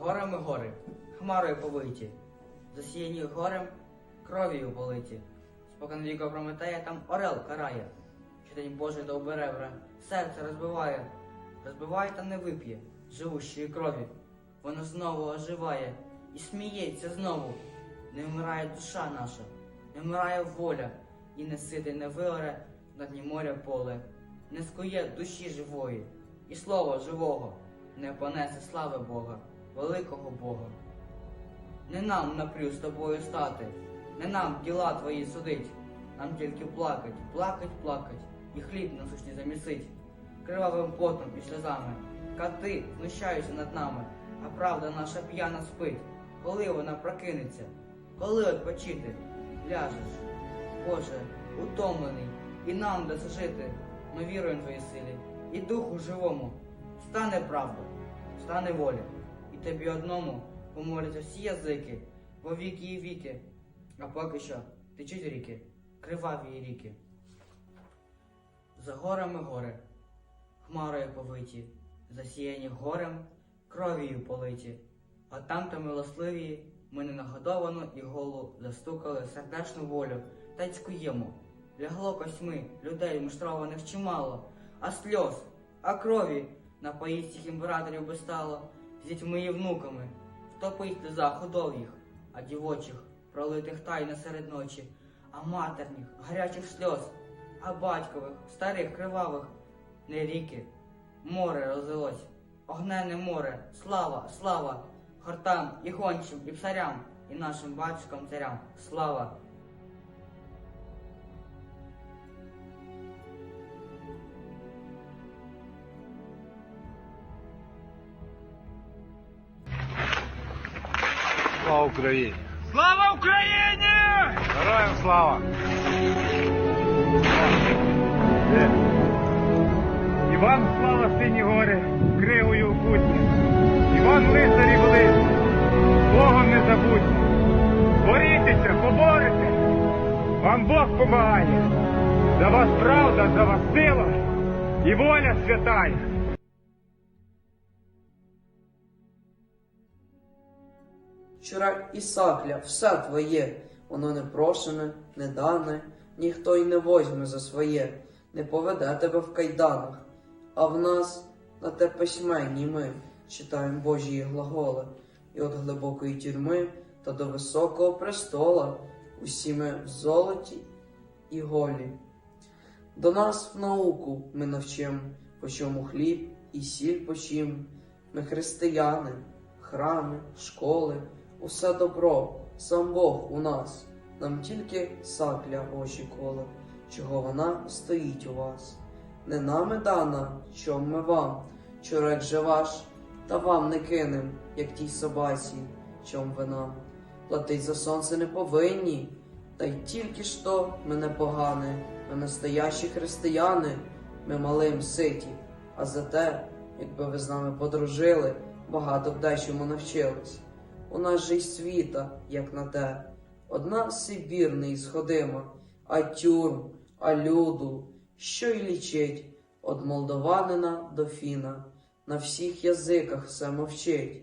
Горами гори, хмарою повиті, засіяні горем, кров'ю политі. Спокон віко прометеє, там орел карає, що день Божий до оберевра, серце розбиває, розбиває та не вип'є живущої крові. Воно знову оживає і сміється знову. Не вмирає душа наша, не вмирає воля, і не сити не виоре на дні моря поле, не скує душі живої, і слова живого не понесе слави Бога, великого Бога. Не нам напрю з тобою стати, не нам діла твої судить, нам тільки плакать, плакать, плакать, і хліб насущний замісить, кривавим потом і сльозами. Кати знущаються над нами, а правда наша п'яна спить. Коли вона прокинеться, коли відпочити, ляжеш. Боже, утомлений, і нам це жити, ми віруємо твої силі, і духу живому. Стане правда, стане воля, і тобі одному помоляться всі язики, во віки і віки, а поки що течуть ріки, криваві ріки. За горами гори, хмарою повиті, засіяні горем, кров'ю политі, а там та милосливі ми ненагодовану і голу застукали сердечну волю та й цькуємо. Лягло косьми людей муштрованих чимало, а сльоз, а крові на поїздцях імператорів би стало, з дітьми і внуками, втопить сльоза ходов їх, а дівочих, пролитих тайно серед ночі, а матерніх, гарячих сльоз, а батькових, старих, кривавих, не ріки, море розлилось, огнене море, слава, слава, хортам і гончим, і псарям, і нашим батюшкам царям, слава. Слава Україні! Слава Україні! Героям слава! І вам слава сині гори, кригою путні. І вам лицарі були, Богом не забудьте. Борітеся, поборете. Вам Бог помагає. За вас правда, за вас сила і воля святая. Вчора і сакля, все твоє, воно не прошене, не дане, ніхто й не возьме за своє, не поведе тебе в кайданах. А в нас на те письменні ми читаємо Божі глаголи, і от глибокої тюрми та до високого престола усі ми в золоті і голі. До нас в науку ми навчим, по чому хліб і сіль почим. Ми християни, храми, школи, усе добро, сам Бог у нас, нам тільки сакля очі коле, чого вона стоїть у вас. Не нами дана, чом ми вам, чорек же ваш, та вам не кинем, як тій собаці, чом ви нам. Платить за сонце не повинні, та й тільки ж то ми не погане, ми настоящі християни, ми малим ситі, а за те, якби ви з нами подружили, багато б дечому навчились. У нас же й світа, як на те, одна Сибір не ісходима, а тюрм, а люду, що й лічить, од молдованина до фіна, на всіх язиках все мовчить,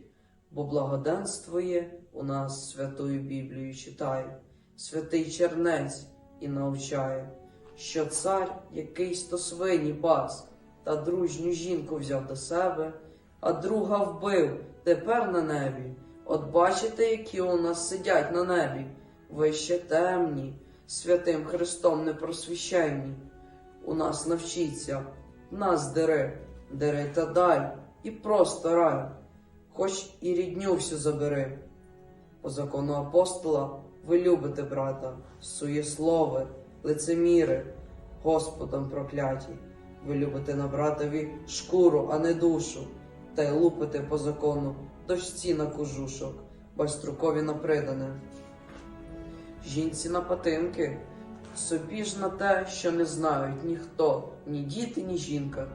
бо благоденствує у нас святою Біблію читає, святий чернець і навчає, що цар якийсь то свині пас, та дружню жінку взяв до себе, а друга вбив тепер на небі. От бачите, які у нас сидять на небі, ви ще темні, святим Христом непросвіщенні. У нас навчіться, нас дери, дери та дай, і просто рай, хоч і рідню всю забери. По закону апостола ви любите брата, суєслови, лицеміри, Господом прокляті. Ви любите на братові шкуру, а не душу, та й лупите по закону дочці на кожушок, байструкові на придане. Жінці на патинки, собі ж на те, що не знають ніхто, ні діти, ні жінка,